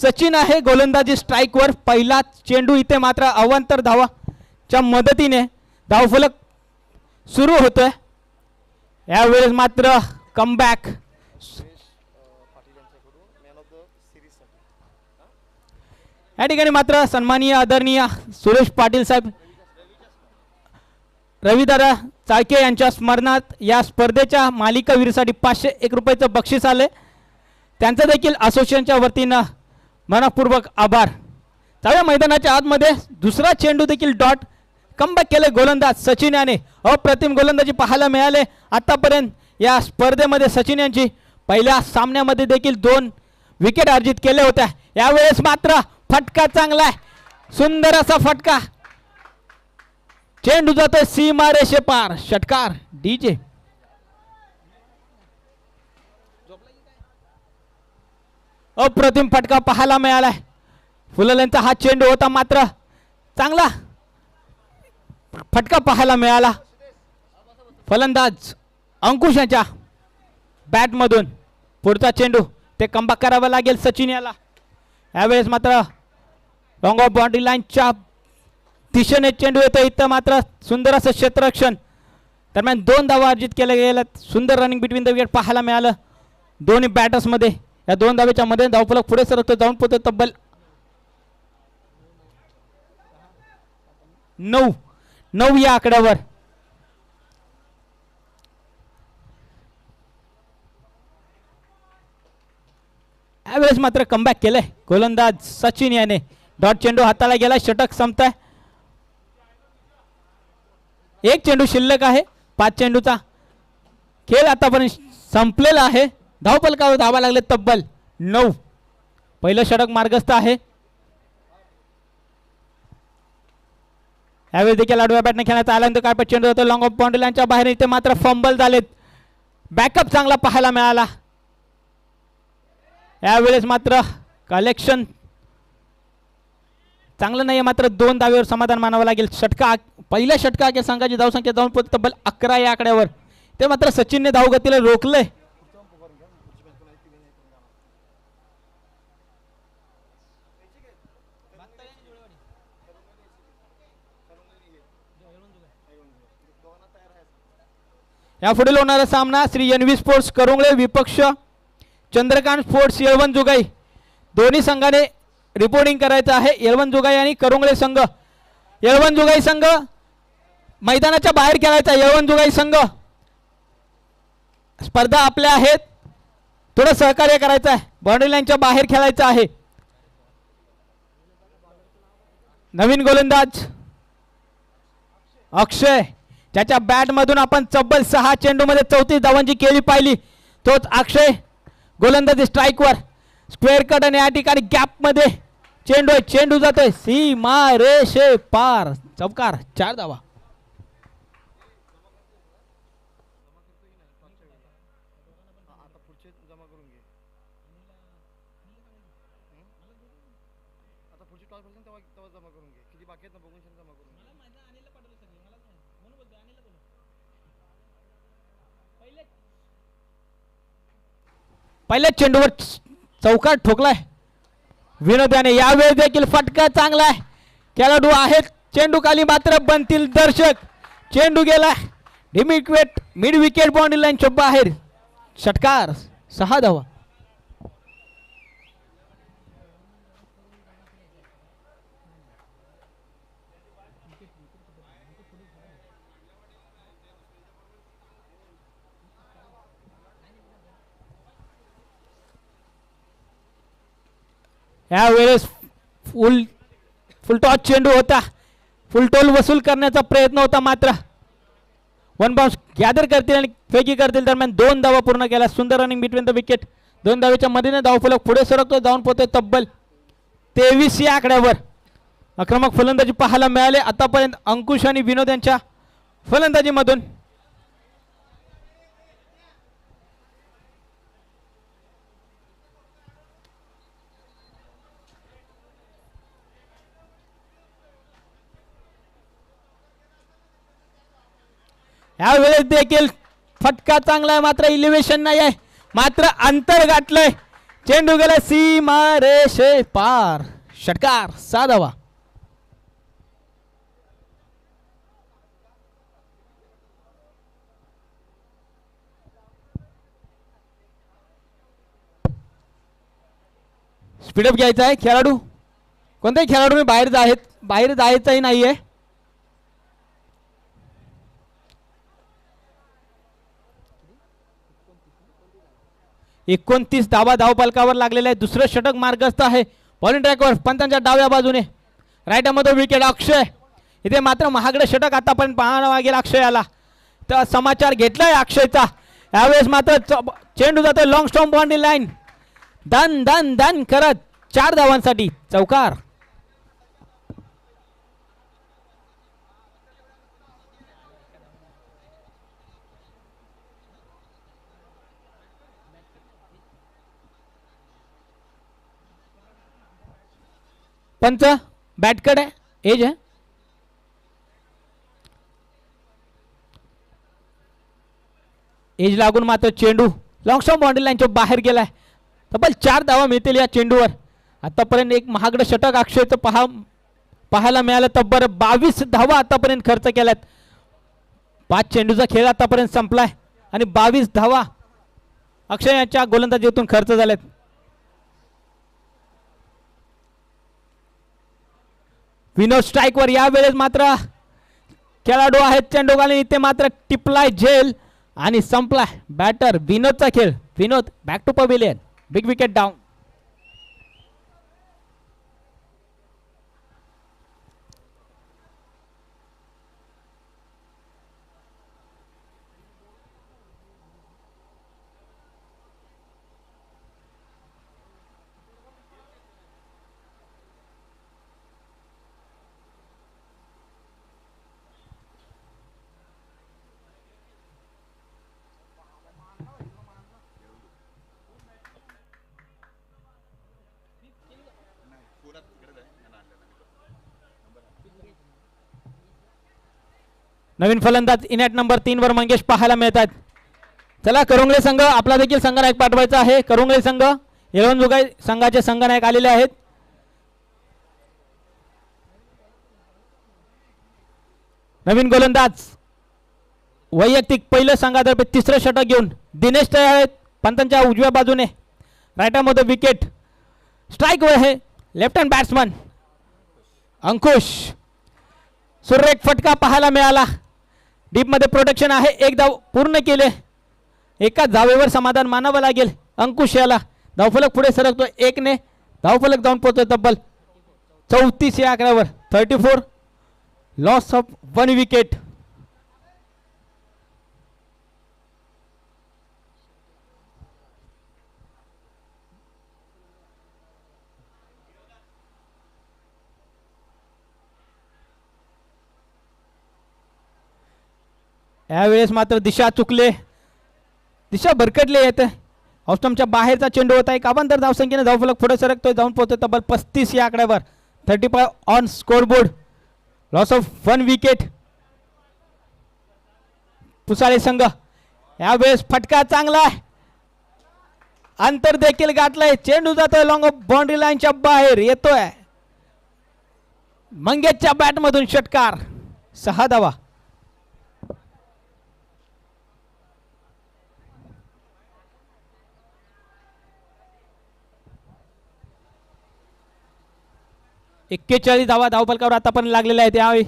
सचिन आहे गोलंदाजी स्ट्राईकवर पहिला चेंडू इथे मात्र अवांतर धावाच्या मदतीने धावफलक सुरू होतोय. यावेळेस मात्र कमबॅक या ठिकाणी मात्र सन्माननीय आदरणीय सुरेश पाटील साहेब रविदादा चाळके यांच्या स्मरणात या स्पर्धेच्या मालिकावीरसाठी पाचशे एक रुपयाचं बक्षीस आले त्यांचं देखील असोसिएशनच्या वतीनं मनपूर्वक आभार. चाव्या मैदानाच्या आतमध्ये दुसरा चेंडू देखील डॉट कमबॅक केले गोलंदाज सचिन याने. अप्रतिम गोलंदाजी पाहायला मिळाले. आतापर्यंत या स्पर्धेमध्ये सचिन यांची पहिल्या सामन्यामध्ये देखील दोन विकेट अर्जित केल्या होत्या. यावेळेस मात्र फटका चांगला आहे. सुंदर असा फटका. चेंडू जातोय सीमा रेषे पार षटकार डीजे. अप्रतिम फटका पाहायला मिळालाय. फुललेंचा हा चेंडू होता मात्र चांगला. फटका पाहायला मिळाला. फलंदाज अंकुश यांच्या बॅटमधून पुढचा चेंडू. ते कंबा करावं लागेल सचिन याला. यावेळेस मात्र लॉंग ऑफ बाउंड्री लाईनच्या दिशेने चेंडू येतो इथं मात्र सुंदर असं क्षेत्ररक्षण. दरम्यान दोन धावा अर्जित केल्या गेल्या सुंदर रनिंग बिटवीन द विकेट पाहायला मिळालं. दोन्ही बॅटर्समध्ये या दोन धावेच्या मध्ये धावफलक पुढे सरकतो जाऊन पोहोचतो तब्बल नऊ. नऊ या आकड्यावर. यावेळेस मात्र कमबॅक केलंय. गोलंदाज सचिन याने. डॉट चेंडू हाताला गेला षटक संपताय. एक चेंडू शिल्लक आहे पाच चेंडूचा. खेळ आतापर्यंत संपलेला आहे. धावपलकावर हो? धावा लागले तब्बल. नऊ. पहिलं षडक मार्गस्थ आहे. यावेळी देखील आडव्या बॅटने खेळण्यात आल्यानंतर काय चेंडू होतो. लॉंग ऑफ बाउंड्री बाहेर इथे मात्र फंबल झालेत. बॅकअप चांगला पाहायला मिळाला. यावेळेस मात्र कलेक्शन चांगलं नाही मात्र दोन धावेवर समाधान मानावं लागेल. षटका पहिल्या षटका अखेर संघाची धावसंख्या जाऊन पोहोच तब्बल अकरा या आकड्यावर. ते मात्र सचिनने धावगतीला रोखलंय या पुढील होणारा सामना Shri N V sports Karungale विपक्ष चंद्रकांत स्पोर्ट्स येळवण जुगाई. दोन्ही संघाने रिपोर्टिंग करायचं आहे. येळवण जुगाई आणि करुंगळे संघ. येळवण जुगाई संघ मैदानाच्या बाहेर खेळायचा येळवण जुगाई संघ. स्पर्धा आपल्या आहेत. थोडं सहकार्य करायचं आहे. बाउंड्री लाईनच्या बाहेर खेळायचं आहे. नवीन गोलंदाज. अक्षय. त्याच्या बॅटमधून आपण चब्बल सहा चेंडूमध्ये चौतीस धावांची केली पाहिली. तोच अक्षय गोलंदाजी स्ट्राईकवर स्क्वेअर कट आणि या ठिकाणी गॅपमध्ये चेंडू आहे. चेंडू जातोय. सीमा रेषे पार चौकार चार धावा आता पुढचे जमा करून घे हं? आता पुढची टॉस बसेल तेव्हा तेव्हा जमा करून घे किती बाकी आहेत ना बघून जमा करून घे पहिल्याच चेंडूवर चौकार ठोकलाय. विनोदाने यावेळी देखील फटका चांगला आहे खेळाडू आहेत. चेंडू खाली मात्र बनतील दर्शक. चेंडू गेला. डिमिक्वेट मिड विकेट बाउंड्री लाईनच्या बाहेर. षटकार सहा धावा. यावेळेस फुल फुलटॉस चेंडू होता. फुलटोल वसूल करण्याचा प्रयत्न होता मात्र. वन बाउन्स गॅदर करतील आणि फेकी करतील दरम्यान दोन धावा पूर्ण केला सुंदर रनिंग बिटवीन द विकेट दोन धावेच्या मदतीने धावफलक पुढे सरकतो जाऊन पोहोचतोय तब्बल तेवीस या आकड्यावर. आक्रमक फलंदाजी पाहायला मिळाले. आतापर्यंत अंकुश आणि विनोद यांच्या फलंदाजीमधून यावेळेस देखील फटका चांगला आहे मात्र इलिव्हेशन नाही आहे मात्र अंतर गाठलंय. चेंडू गेला सीमा रेषे पार. षटकार साधावा. स्पीडअप घ्यायचा आहे खेळाडू. कोणत्याही खेळाडू मी बाहेर जायत बाहेर जायचंही नाही आहे एकोणतीस धावा धावपालकावर लागलेला आहे दुसरं षटक मार्गस्थ आहे. बॉलिंग ट्रॅकवर पंतांच्या डाव्या बाजूने. राईटमध्ये विकेट अक्षय. इथे मात्र महागडे षटक आतापर्यंत पाहायला मागेल अक्षयाला. तर समाचार घेतलाय अक्षयचा. यावेळेस मात्र चेंडू जातोय. लॉंग स्टॉम बाउंड्री लाईन दन दन दन करत चार धावांसाठी. चौकार. पंच बॅटकड आहे एज आहे? एज लागून मात्र चेंडू. लॉंग स्टॉम बाउंड्री लाईनच्या बाहेर गेलाय. तब्बल चार धावा मिळतील या चेंडूवर. आतापर्यंत एक महागडं षटक अक्षयचं पहा पाहायला मिळालं तब्बल बावीस धावा आतापर्यंत खर्च केल्यात. पाच चेंडूचा खेळ आतापर्यंत संपलाय. आणि बावीस धावा अक्षय यांच्या गोलंदाजीतून खर्च झाल्यात विनोद स्ट्राईकवर यावेळेस मात्र खेळाडू आहेत चेंडू इथे मात्र टिपलाय झेल आणि संपलाय बॅटर विनोदचा खेळ. Vinod back to pavilion big wicket down नवीन फलंदाज इनॅट नंबर तीनवर मंगेश पाहायला मिळतात चला करुंगळे संघ आपला देखील संघनायक पाठवायचा आहे. करुंगळे संघ येळवण जुगाई संघाचे संघनायक आलेले आहेत. नवीन गोलंदाज वैयक्तिक पहिलं संघातर्फे तिसरं षटक घेऊन दिनेश तयार आहेत. पंतांच्या उजव्या बाजूने रायटामध्ये विकेट स्ट्राईक वर आहे लेफ्ट हँड बॅट्समन अंकुश. सुरेख फटका पाहायला मिळाला. डीपमध्ये प्रोटेक्शन आहे. एक धाव पूर्ण केले. एका धावेवर समाधान मानावं लागेल. अंकुश याला. धावफलक पुढे सरकतो. एकने धावफलक जाऊन पोहोचतो तब्बल. चौतीस या अकरावर thirty four loss of one wicket यावेळेस मात्र दिशा चुकले. दिशा भरकटली येत. हॉस्टमच्या बाहेरचा चेंडू होता एक अबांतर धावसंख्येने धावफलक पुढे सरकतोय जाऊन पोहोचतो तब्बल पस्तीस या आकड्यावर. Thirty five on scoreboard loss of one wicket Pusale संघ. यावेळेस फटका चांगला आहे. अंतर देखील गाठलंय. चेंडू जातोय लॉंग ऑफ बाउंड्री लाईनच्या बाहेर. येतोय. मंगेशच्या बॅटमधून षटकार. सहा धावा. एक्केचाळीस धावा धावपलकावर आतापर्यंत लागलेल्या आहेत त्यावेळी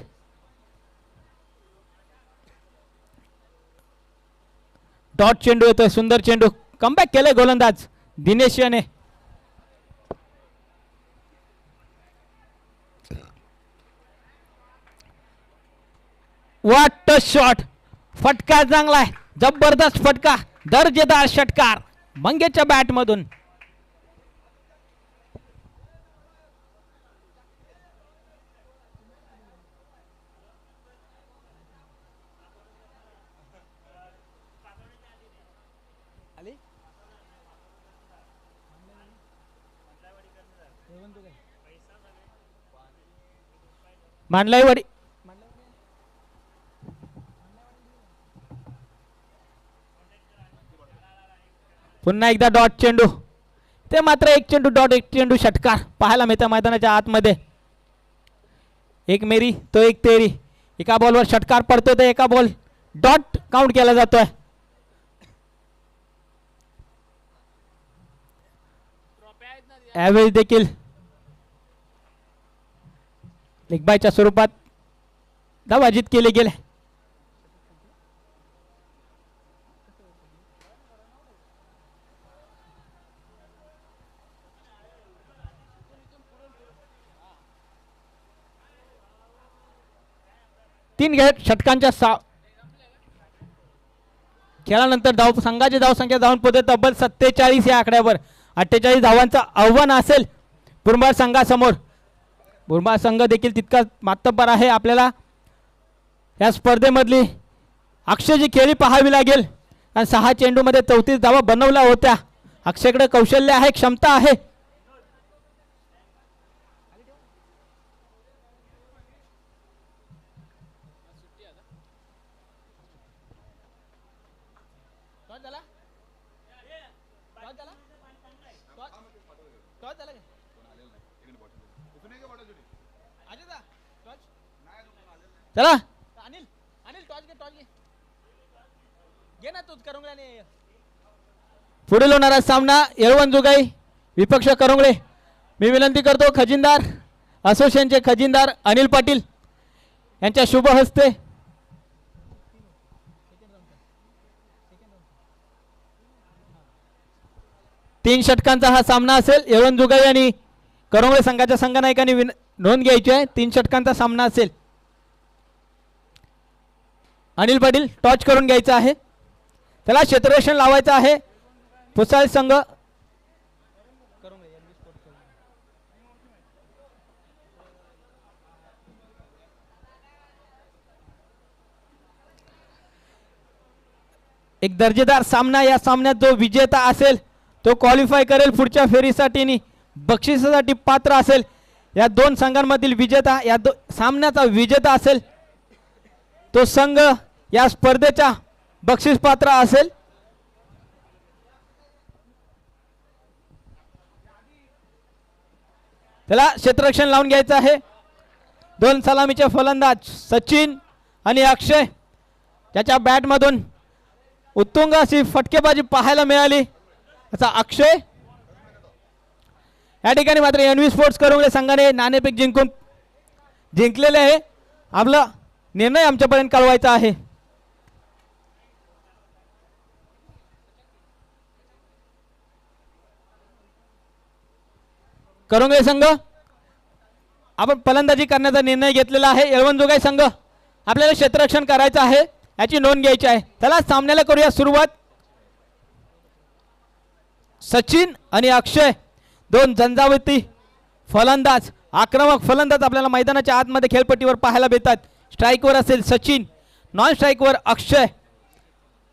डॉट चेंडू येतोय सुंदर चेंडू. कमबॅक केलंय गोलंदाज दिनेश याने. वाट शॉट फटका चांगला आहे. जबरदस्त फटका. दर्जेदार षटकार. मंगेच्या बॅटमधून मांडलाईवाडी पुन्हा एकदा डॉट चेंडू. ते मात्र एक चेंडू डॉट एक चेंडू षटकार. पाहायला मिळतं मैदानाच्या आतमध्ये. एक मेरी तो एक तेरी. एका बॉलवर षटकार पडतो तर एका बॉल डॉट काउंट केला जातोय. ॲव्हरेज देखील. लिगबायच्या स्वरूपात धावाजित केले गेले. तीन गेट षटकांच्या सा खेळानंतर धाव संघाची धावसंख्या धावून पोहोचते तब्बल सत्तेचाळीस या आकड्यावर. अठ्ठेचाळीस धावांचं आव्हान असेल बुरंबार संघासमोर. बुरंबार संघ देखील तितकाच मातब्बर आहे आपल्याला. या स्पर्धेमधली अक्षयची खेळी पाहावी लागेल. कारण सहा चेंडूमध्ये चौतीस धावा बनवल्या होत्या. अक्षयकडे कौशल्य आहे क्षमता आहे. चला. अनिल अनिल टॉस घे टॉस घे. घे ना तूच करुंगळे पुढील होणारा सामना येळवण जुगाई विपक्ष करुंगळे. मी विनंती करतो खजिनदार असोसिएशनचे खजिनदार अनिल पाटील यांच्या शुभ हस्ते. तीन षटकांचा हा सामना असेल येळवण जुगाई आणि करुंगळे संघाच्या संघनायकांनी नोंद घ्यायची आहे. तीन षटकांचा सामना असेल. अनिल पाटील टॉच करून घ्यायचं आहे. त्याला क्षेत्ररक्षण लावायचं आहे. पुसाळ संघ. एक दर्जेदार सामना या सामन्यात जो विजेता असेल तो क्वालिफाय करेल पुढच्या फेरीसाठी बक्षिसासाठी पात्र असेल. या दोन संघांमधील विजेता या दो सामन्याचा विजेता असेल तो संघ या स्पर्धेच्या बक्षीस पात्र असेल. त्याला क्षेत्ररक्षण लावून घ्यायचं आहे. दोन सलामीचे फलंदाज सचिन आणि अक्षय. त्याच्या बॅटमधून उत्तुंग अशी फटकेबाजी पाहायला मिळाली. असा अक्षय. या ठिकाणी मात्र एन व्ही स्पोर्ट्स करून संघाने नाणेफेक जिंकून जिंकलेले आहे. आपला निर्णय आमच्यापर्यंत कळवायचा आहे. करुंगे संघ? आपण फलंदाजी करण्याचा निर्णय घेतलेला आहे. येळवणजोगाई संघ आपल्याला क्षेत्ररक्षण करायचं आहे याची नोंद घ्यायची आहे. त्याला सामन्याला करूया सुरुवात. सचिन आणि अक्षय दोन झंझावती फलंदाज आक्रमक फलंदाज आपल्याला मैदानाच्या आतमध्ये खेळपट्टीवर पाहायला भेटतात. स्ट्राईकवर असेल सचिन नॉन स्ट्राईकवर अक्षय.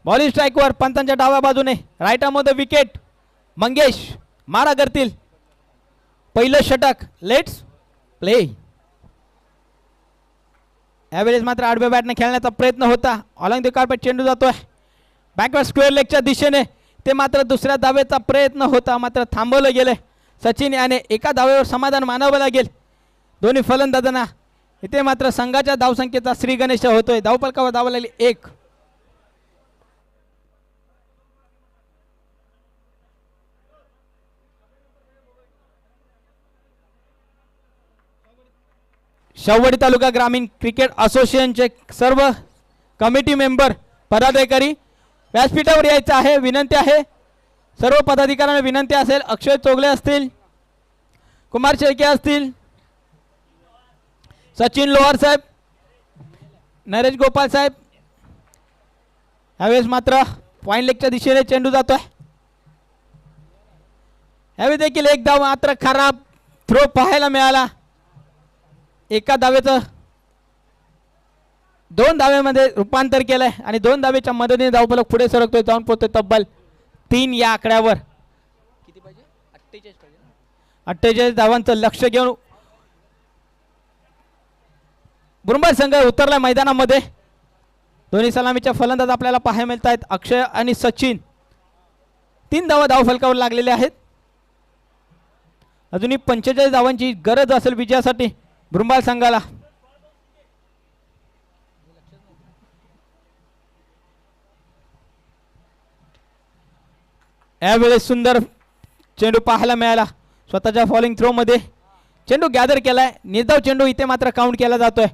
बॉलिंग स्ट्राईकवर पंतांच्या डाव्या बाजूने रायटामध्ये विकेट मंगेश मारा करतील. पहिलं षटक. लेट्स प्ले यावेळेस मात्र आडव्या बॅटने खेळण्याचा प्रयत्न होता. ऑलंग द कार्पेट चेंडू जातोय. बॅकवर्ड स्क्वेअर लेगच्या दिशेने. ते मात्र दुसऱ्या दावेचा प्रयत्न होता. मात्र थांबवलं गेले. सचिन याने एका दावेवर समाधान मानावं लागेल. दोन्ही फलंदाजांना. इथे मात्र संघाच्या धावसंख्येचा श्री गणेश होतोय. धावपलकावर धावा लागली? एक. शवडी तालुका ग्रामीण क्रिकेट असोसिएशनचे सर्व कमिटी मेंबर पदाधिकारी व्यासपीठावर यायचं आहे विनंती आहे. सर्व पदाधिकाऱ्यांना विनंती असेल अक्षय चोगले असतील कुमार शेळके असतील सचिन लोहार साहेब नरेश गोपाल साहेब ह्यावेळेस मात्र पॉईंट लेगच्या दिशेने चेंडू जातोय. ह्यावेळी देखील एक धाव मात्र खराब थ्रो पाहायला मिळाला. एका धावेचं दोन धावेमध्ये रूपांतर केलंय आणि दोन धावेच्या मदतीने धावफलक पुढे सरकतोय जाऊन पोहोचतोय तब्बल तीन या आकड्यावर. किती पाहिजे? अठ्ठेचाळीस पाहिजे अठ्ठेचाळीस धावांचं लक्ष घेऊन बुरंबार संघ उतरला मैदानामध्ये. दोन्ही सलामीच्या फलंदाज आपल्याला पाहायला मिळत आहेत अक्षय आणि सचिन. तीन धावा धाव फलकावर लागलेले आहेत. अजूनही पंचेचाळीस धावांची गरज असेल विजयासाठी. ब्रुंबाल संघाला. यावेळेस सुंदर चेंडू पाहायला मिळाला. स्वतःच्या फॉलिंग थ्रो मध्ये. चेंडू गॅदर केलाय. निर्धाव चेंडू इथे मात्र काउंट केला जातोय.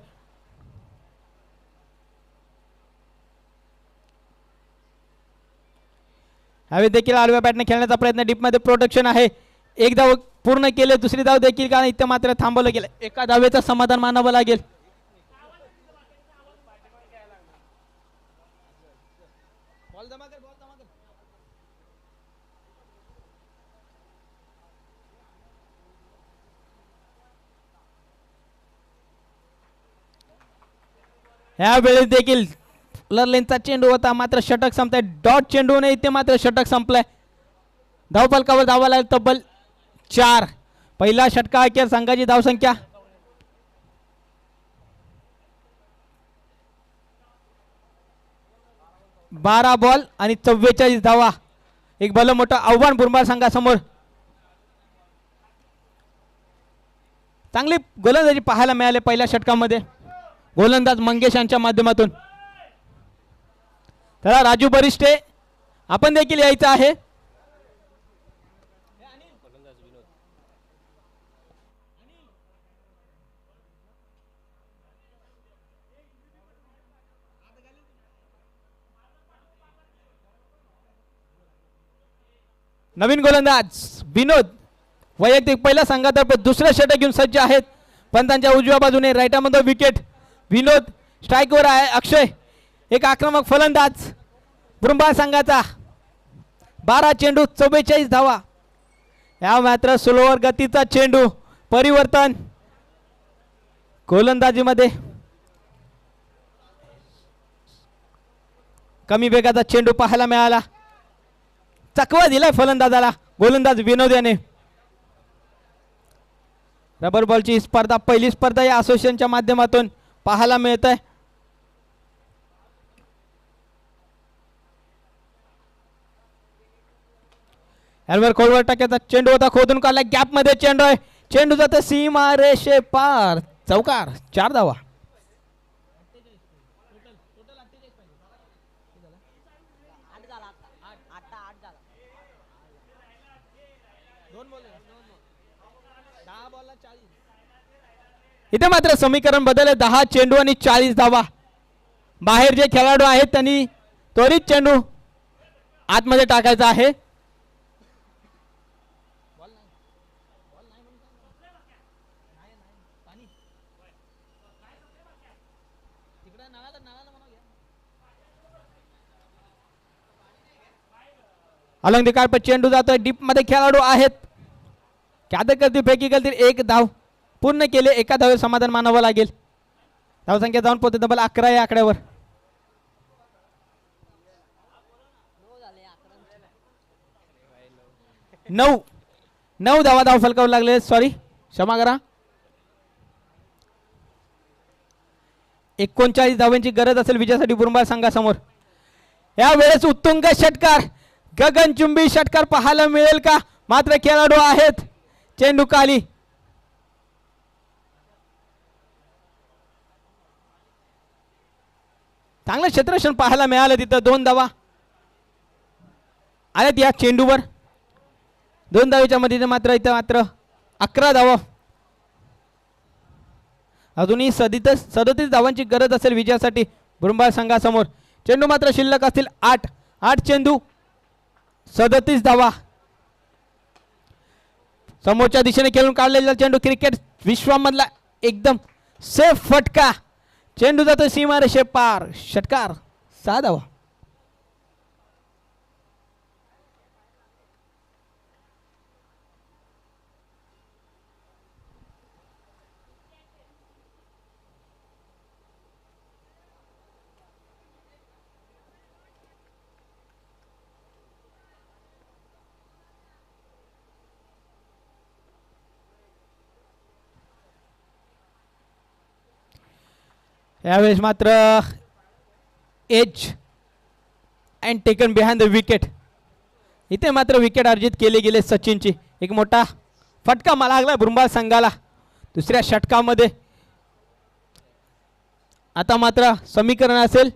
हवे देखील आडव्या बॅटने खेळण्याचा प्रयत्न. डीपमध्ये प्रोटेक्शन आहे. एक धाव पूर्ण केले दुसरी धाव देखील का इथे मात्र थांबवलं गेलं. एका धावेचं समाधान मानावं लागेल. ह्या वेळेस देखील लेनचा चेंडू होता मात्र षटक संपताय. डॉट चेंडू नाही इथे मात्र षटक संपलाय. धावपालकावर धावा लागेल तब्बल चार. पहिला षटका ऐक्या संघाची धावसंख्या. बारा बॉल आणि चव्वेचाळीस धावा. एक भलं मोठं आव्हान बुरमार संघासमोर. चांगली गोलंदाजी पाहायला मिळाले पहिल्या षटकामध्ये. गोलंदाज मंगेश यांच्या माध्यमातून. चला राजू बरिष्ठे आपण देखील यायचं आहे. नवीन गोलंदाज विनोद वैयक्तिक पहिल्या संघातर्फे दुसऱ्या षटक घेऊन सज्ज आहेत. पण त्यांच्या उजव्या बाजूने राईटामध्ये विकेट विनोद स्ट्राईकवर आहे. अक्षय एक आक्रमक फलंदाज बुरुंबा संघाचा. बारा चेंडू चव्वेचाळीस धावा. या मात्र स्लोवर गतीचा चेंडू परिवर्तन गोलंदाजीमध्ये. कमी वेगाचा चेंडू पाहायला मिळाला. चकवा दिलाय फलंदाजाला. गोलंदाज विनोद याने. रबर बॉलची स्पर्धा पहिली स्पर्धा या असोसिएशनच्या माध्यमातून पाहायला मिळत आहे यावर खोलवर टाक्याचा चेंडू होता खोदून काढला गॅपमध्ये चेंडू आहे. चेंडू जातो सीमा रेषे पार चौकार चार धावा. इथे मात्र समीकरण बदलले दहा चेंडू आणि चाळीस धावा. बाहेर जे खेळाडू आहेत त्यांनी त्वरित चेंडू आतमध्ये टाकायचा आहे. अलंग कार्प चेंडू जातोय डीपमध्ये खेळाडू आहेत. कॅदर करतील फेकी करतील एक धाव. पूर्ण केले एका धावे समाधान मानावं लागेल. धावसंख्या जाऊन पोहोचते डबल अकरा या आकड्यावर. नऊ. नऊ धावा धाव फलकावर लागले. सॉरी क्षमा करा. एकोणचाळीस धावांची गरज असेल विजयासाठी बुरुंबा संघासमोर. या वेळेस उत्तुंग षटकार गगनचुंबी षटकार पाहायला मिळेल का? मात्र खेळाडू आहेत चेंडू काली. चांगलं क्षेत्रक्षण पाहायला मिळालं तिथं. दोन धावा आल्यात या चेंडूवर. दोन धावेच्या मध्ये मात्र इथं मात्र अकरा धावा. अजूनही सदित सदतीस धावांची गरज असेल विजयासाठी बुरुंबा संघासमोर. चेंडू मात्र शिल्लक असतील आठ. आठ चेंडू सदतीस धावा. समोरच्या दिशेने खेळून काढलेला चेंडू क्रिकेट विश्वामधला एकदम सेफ फटका. चेंडू जातो सीमारेषे पार षटकार सहा धावा. यावेळेस मात्र edge and taken behind the wicket इथे मात्र विकेट अर्जित केले गेले सचिनची. एक मोठा फटका मला लागला बुरंबाल संघाला. दुसऱ्या षटकामध्ये. आता मात्र समीकरण असेल.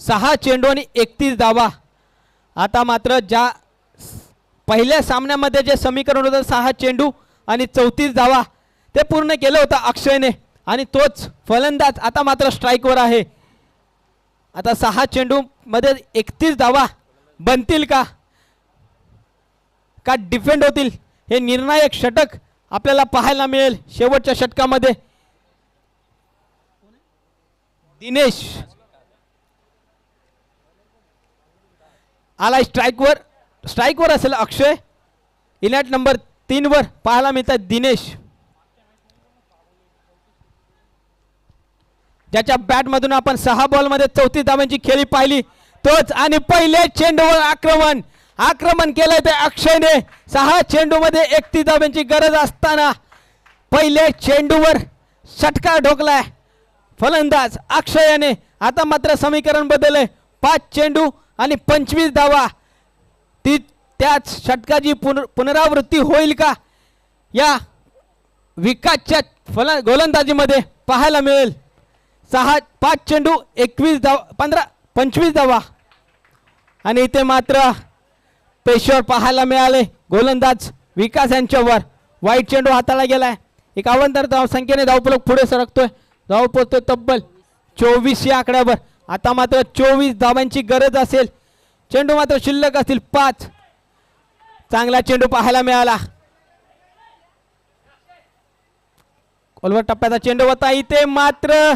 सहा चेंडू आणि एकतीस धावा. आता मात्र ज्या पहिल्या सामन्यामध्ये जे समीकरण होतं सहा चेंडू आणि चौतीस धावा ते पूर्ण केलं होतं अक्षयने. आणि तोच फलंदाज आता मात्र स्ट्राईकवर आहे. आता सहा चेंडूमध्ये एकतीस धावा बनतील का? का डिफेंड होतील? हे निर्णायक षटक आपल्याला पाहायला मिळेल शेवटच्या षटकामध्ये. दिनेश आलाय स्ट्राईकवर. स्ट्राईकवर असेल अक्षय. इनॅट नंबर तीनवर पाहायला मिळतात दिनेश. ज्याच्या बॅटमधून आपण सहा बॉलमध्ये चौतीस धावांची खेळी पाहिली. तोच आणि पहिले चेंडूवर आक्रमण. आक्रमण केलंय ते अक्षयने. सहा चेंडूमध्ये एकतीस धावांची गरज असताना पहिले चेंडूवर षटकार ढोकलाय. फलंदाज अक्षयाने. आता मात्र समीकरण बदलले पाच चेंडू आणि पंचवीस धावा. ती त्याच षटकाची पुन पुनरावृत्ती होईल का? या विकासच्या फल गोलंदाजीमध्ये पाहायला मिळेल. सहा पाच चेंडू एकवीस धावा पंधरा पंचवीस धावा. आणि इथे मात्र पेशवर पाहायला मिळाले. गोलंदाज विकास यांच्यावर वाईट चेंडू हाताळला गेलाय. एक अवंतर धाव संख्येने धावपलक पुढे सरकतोय. धाव पोहोचतोय तब्बल चोवीस या आकड्यावर. आता मात्र चोवीस धावांची गरज असेल. चेंडू मात्र शिल्लक असतील पाच. चांगला चेंडू पाहायला मिळाला. कोलवर टप्प्याचा चेंडू होता. इथे मात्र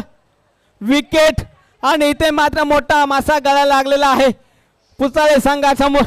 विकेट आणि इथे मात्र मोठा मासा गळायला लागलेला आहे. पुसाळे संघासमोर.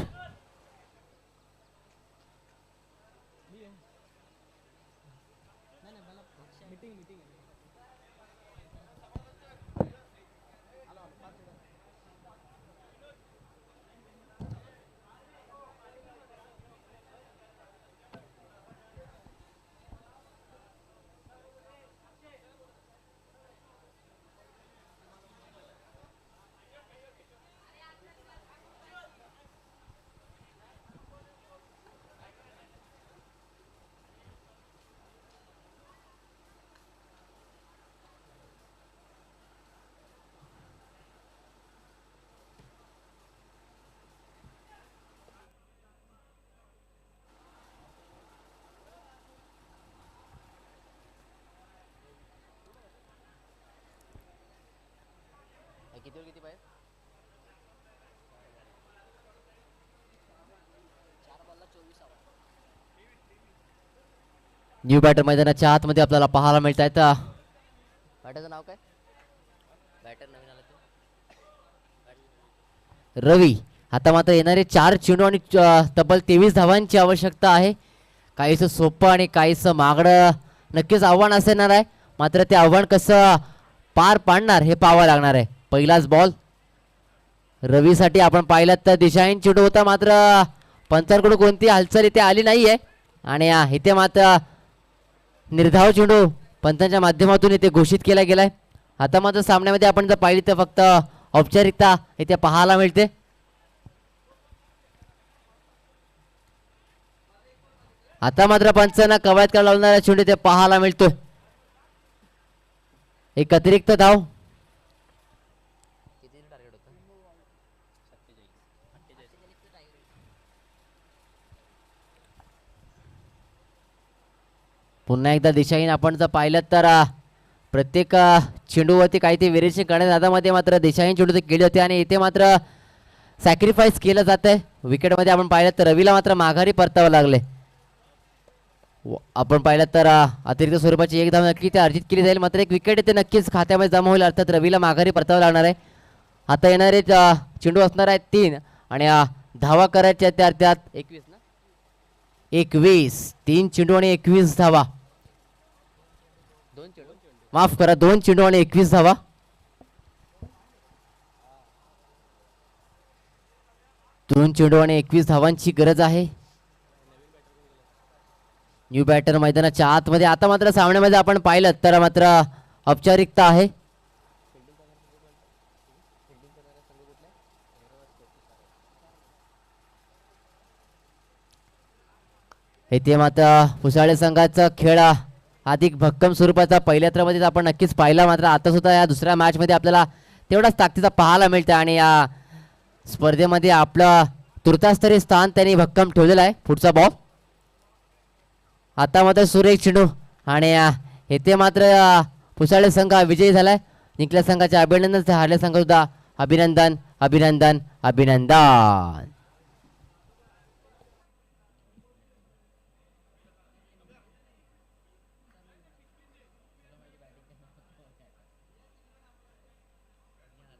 किती किती पाहिजे न्यू बॅटर मैदानाच्या आतमध्ये आपल्याला पाहायला मिळत आहेत बॅटरचं नाव काय? बॅटर नवीन आलं ते रवी आता मात्र येणारे चार चेंडू आणि तब्बल तेवीस धावांची आवश्यकता आहे. काहीसं सोपं आणि काहीसं मागडं नक्कीच आव्हान असणार आहे. मात्र ते आव्हान कसं पार पाडणार हे पाहावं लागणार आहे. पहिलाच बॉल रवीसाठी आपण पाहिलं तर दिशाहीन चेंडू होता मात्र पंचांकडून कोणती हालचाल इथे आली नाही आहे आणि इथे मात्र निर्धाव चेंडू पंचांच्या माध्यमातून इथे घोषित केला गेलाय. आता मात्र सामन्यामध्ये आपण जर पाहिली तर फक्त औपचारिकता इथे पाहायला मिळते. आता मात्र पंचांना कवायत करायला लावणारा चेंडू इथे पाहायला मिळतोय. एक अतिरिक्त धाव. पुन्हा एकदा दिशाहीन. आपण जर पाहिलं तर प्रत्येक चेंडूवरती काही ते व्हेरिएशन करण्यात आतामध्ये मात्र दिशाहीन चेंडू ते केले होते आणि इथे मात्र सॅक्रिफाईस केलं जात आहे विकेटमध्ये आपण पाहिलं तर रवीला मात्र माघारी परतावं लागले. आपण पाहिलं तर अतिरिक्त स्वरूपाची एक धाव नक्की ते अर्जित केली जाईल. मात्र एक विकेट ते नक्कीच खात्यामध्ये जमा होईल. अर्थात रवीला माघारी परतावं लागणार आहे. आता येणारे चेंडू असणार आहेत तीन. आणि धावा करायच्या त्या त्यात एकवीस एकवीस. तीन चेंडू आणि एकवीस धावा. माफ करा दोन चेंडू आणि एकवीस धावा. दोन चेंडू आणि एकवीस धावांची गरज आहे. न्यू बॅटर मैदानाच्या आतमध्ये आता मात्र सामन्यामध्ये आपण पाहिलं तर मात्र औपचारिकता आहे. इथे मात्र पुसाळे संघाचा खेळ अधिक भक्कम स्वरूपाचा पहिल्या मध्ये आपण नक्कीच पाहिला. मात्र आता सुद्धा या दुसऱ्या मॅचमध्ये आपल्याला तेवढाच ताकदीचा पाहायला मिळतं आणि या स्पर्धेमध्ये आपलं तुर्तास्तरीय स्थान त्यांनी भक्कम ठेवलेलं आहे. पुढचा बॉल आता मात्र सुरेख चेंडू आणि येथे मात्र फुसाळे पुसाळे संघ हा विजयी झालाय. जिंकल्या संघाचे अभिनंदन हारल्या संघ सुद्धा अभिनंदन अभिनंदन अभिनंदन.